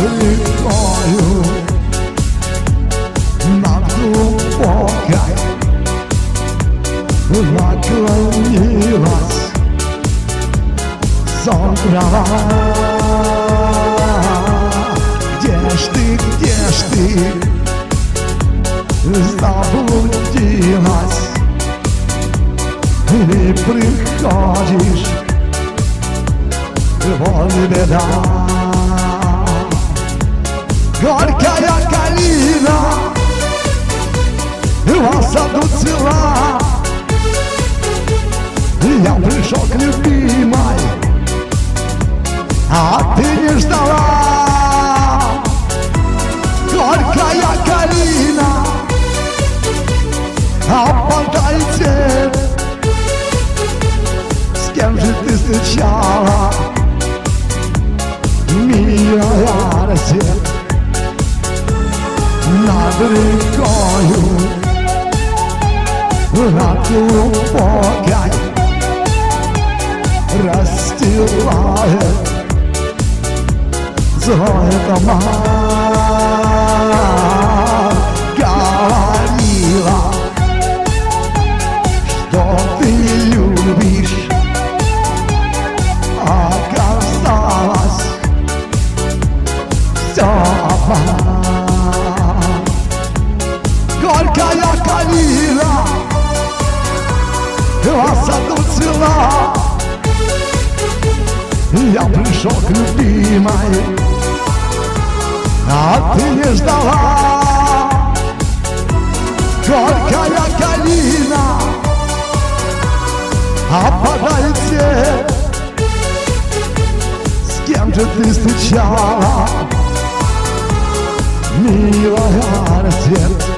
рекою Над глубокой наклонилась сон трава Где ж ты, где ж ты? Заблудилась Или приходишь. Вот беда Горькая калина В саду цела Я пришел к любимой А ты не ждала. Горькая калина Опадайте С кем же ты встречала? Милая Россия Рекою Над глубокой Расстилает Злое дома Говорила Что ты любишь? Оказалось Все обман Горькая калина В саду цвела Я пришел к любимой А ты не ждала. Горькая калина Опадает свет. С кем же ты встречала? Милая рассвет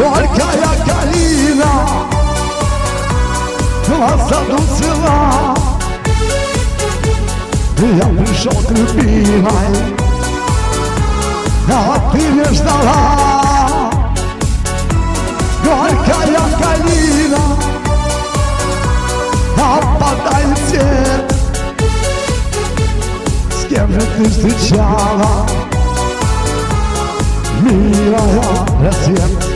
Горькая калина саду цвела. Я пришел к любимой А ты не ждала. Горькая калина Опадает свет С кем же ты встречала? Милая рассвет